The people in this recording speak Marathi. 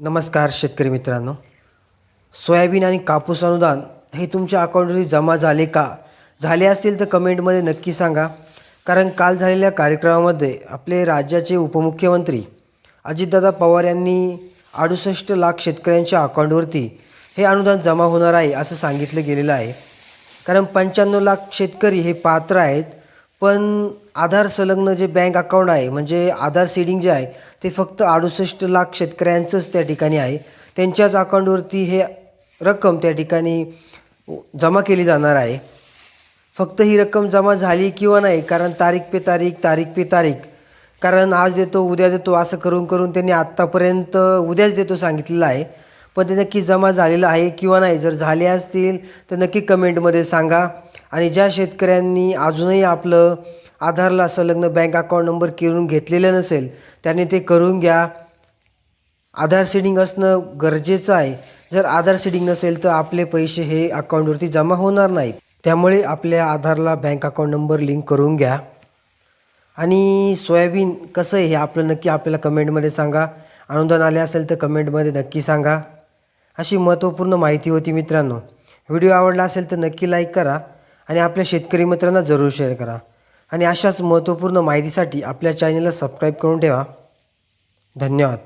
नमस्कार शेतकरी मित्रांनो. सोयाबीन आणि कापूस अनुदान हे तुमच्या अकाउंटवरती जमा झाले का? झाले असतील तर कमेंटमध्ये नक्की सांगा. कारण काल झालेल्या कार्यक्रमामध्ये आपले राज्याचे उपमुख्यमंत्री अजितदादा पवार यांनी अडुसष्ट लाख शेतकऱ्यांच्या अकाउंटवरती हे अनुदान जमा होणार आहे असं सांगितलं गेलेलं आहे. कारण पंच्याण्णव लाख शेतकरी हे पात्र आहेत. पण आधार संलग्न जे बँक अकाउंट आहे म्हणजे आधार सीडिंग जे आहे ते फक्त अडुसष्ट लाख शेतकऱ्यांचंच त्या ठिकाणी आहे. त्यांच्याच अकाउंटवरती हे रक्कम त्या ठिकाणी जमा केली जाणार आहे. फक्त ही रक्कम जमा झाली किंवा नाही कारण तारीख पे तारीख तारीख पे तारीख. कारण आज देतो उद्या देतो असं करून करून त्यांनी आत्तापर्यंत उद्याच देतो सांगितलेलं आहे. पण ते नक्की जमा झालेलं आहे किंवा नाही जर झाले असतील तर नक्की कमेंटमध्ये सांगा. आणि ज्या शेतकऱ्यांनी अजूनही आपलं आधारला संलग्न बँक अकाउंट नंबर करून घेतलेलं नसेल त्यांनी ते करून घ्या. आधार सीडिंग असणं गरजेचं आहे. जर आधार सीडिंग नसेल तर आपले पैसे हे अकाउंटवरती जमा होणार नाहीत. त्यामुळे आपल्या आधारला बँक अकाउंट नंबर लिंक करून घ्या. आणि सोयाबीन कसं आहे हे आपलं नक्की आपल्याला कमेंटमध्ये सांगा. अनुदान आले असेल तर कमेंटमध्ये नक्की सांगा. अशी महत्त्वपूर्ण माहिती होती मित्रांनो. व्हिडिओ आवडला असेल तर नक्की लाईक करा. आणि आपल्या शेतकरी मित्रांना जरूर शेअर करा. आणि अशाच महत्त्वपूर्ण माहितीसाठी आपल्या चॅनलला सबस्क्राईब करून ठेवा. धन्यवाद.